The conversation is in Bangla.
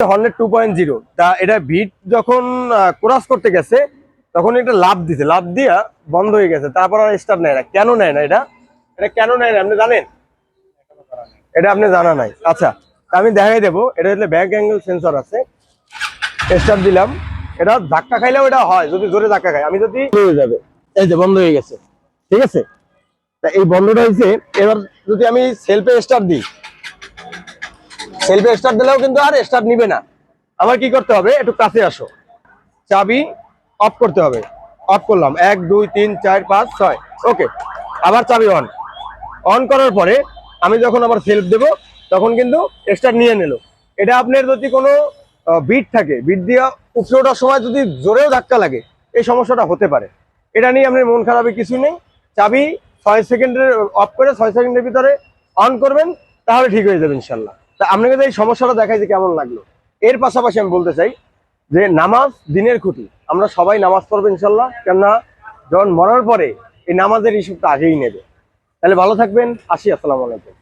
হর্নেট টু পয়েন্ট জিরো তা এটা ভিট যখন করতে গেছে, তখন এটা লাভ দিছে। লাভ দিয়া বন্ধ হয়ে গেছে। তারপর আর স্টার্ট নেয় না। কেন নেয় না এটা? এটা কেন নেয় না? আপনি জানেন? এটা আপনি জানা নাই। আচ্ছা আমি দেখাই দেবো। এটা হচ্ছে ব্যাক অ্যাঙ্গেল সেন্সর আছে। স্টার্ট দিলাম। এটা ধাক্কা খাইলেও এটা হয়, যদি জোরে ধাক্কা খায়। আমি যদি হয়ে যাবে, এই যে বন্ধ হয়ে গেছে। ঠিক আছে? তা এই বন্ধটা হয়েছে এবার যদি আমি সেলফে স্টার্ট দিই সেলফে স্টার্ট দিলেও কিন্তু আর স্টার্ট নিবে না। আমার কি করতে হবে? একটু কাছে আসো। চাবি অফ করতে হবে। অফ করলাম। এক, দুই, তিন, চার, পাঁচ, ছয়। ওকে। আবার চাবি অন। অন করার পরে আমি যখন আবার সেলফ দেব, তখন কিন্তু স্টার্ট নিয়ে নিল। এটা আপনার যদি কোনো বিট থাকে, বিট দিয়ে উপরে ওঠার সময় যদি জোরেও ধাক্কা লাগে, এই সমস্যাটা হতে পারে। এটা নিয়ে আপনার মন খারাপের কিছু নেই। চাবি ছয় সেকেন্ডের, অফ করে ছয় সেকেন্ডের ভিতরে অন করবেন, তাহলে ঠিক হয়ে যাবে ইনশাল্লাহ। তা আপনাকে এই সমস্যাটা দেখাই যে কেমন লাগল। এর পাশাপাশি আমি বলতে চাই যে নামাজ দিনের খুঁটি। আমরা সবাই নামাজ পড়ব ইনশাল্লাহ। কেননা যখন মরার পরে এই নামাজের ইস্যুটা আগেই নেবে। তাহলে ভালো থাকবেন। আসি, আসসালামু আলাইকুম।